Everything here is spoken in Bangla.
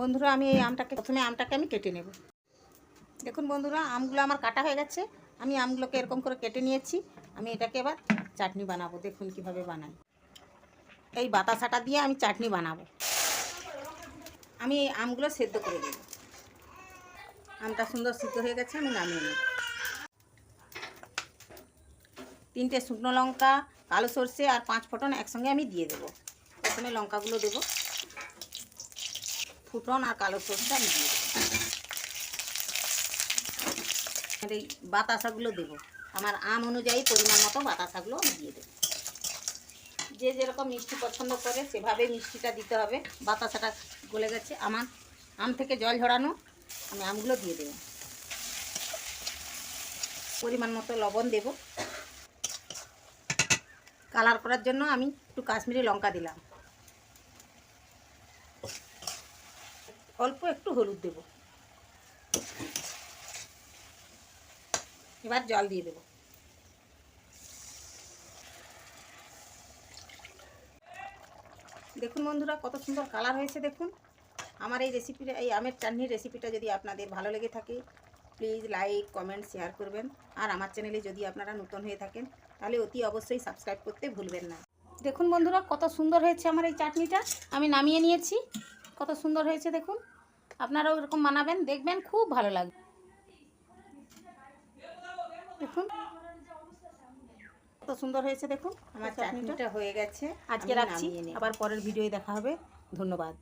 বন্ধুরা, আমি এই আমটাকে প্রথমে আমটাকে আমি কেটে নেব। দেখুন বন্ধুরা, আমগুলো আমার কাটা হয়ে গেছে। আমি আমগুলোকে এরকম করে কেটে নিয়েছি। আমি এটাকে এবার চাটনি বানাবো। দেখুন কীভাবে বানাই। এই বাতাসাটা দিয়ে আমি চাটনি বানাবো। আমি এই আমগুলো সেদ্ধ করে দেব আমটা সুন্দর সিদ্ধ হয়ে গেছে, আমি নামিয়ে নেব। তিনটে শুকনো লঙ্কা, কালো সর্ষে আর পাঁচ ফোটন একসঙ্গে আমি দিয়ে দেবো। প্রথমে লঙ্কাগুলো দেবো। ফুটন আর কালো সর্ষে আর এই বাতাসাগুলো দেবো। আমার আম অনুযায়ী পরিমাণ মতো বাতাসাগুলো আমি দিয়ে দেবো। যে যেরকম মিষ্টি পছন্দ করে, সেভাবে মিষ্টিটা দিতে হবে। বাতাসাটা গলে গেছে। আমার আম থেকে জল ঝরানো, আমি আমগুলো দিয়ে দেবো। পরিমাণ মতো লবণ দেব। কালার করার জন্য আমি একটু কাশ্মীরি লঙ্কা দিলাম। অল্প একটু হলুদ দেব। এবার জল দিয়ে দেব। দেখুন বন্ধুরা, কত সুন্দর কালার হয়েছে, দেখুন। আমার এই রেসিপিটা এই আমের চাটনির রেসিপিটা যদি আপনাদের ভালো লেগে থাকে প্লিজ লাইক কমেন্ট শেয়ার করবেন। আর আমার চ্যানেলে যদি আপনারা নতুন হয়ে থাকেন, তাহলে অতি অবশ্যই সাবস্ক্রাইব করতে ভুলবেন না। দেখুন বন্ধুরা, কত সুন্দর হয়েছে আমার এই চাটনিটা। আমি নামিয়ে নিয়েছি। কত সুন্দর হয়েছে দেখুন। আপনারাও এরকম বানাবেন দেখবেন খুব ভালো লাগবে। দেখুন। কত সুন্দর হয়েছে দেখুন। আমার চাটনিটা। হয়ে গেছে। আজকে রাখছি। আবার পরের ভিডিওয়ে দেখা হবে। ধন্যবাদ।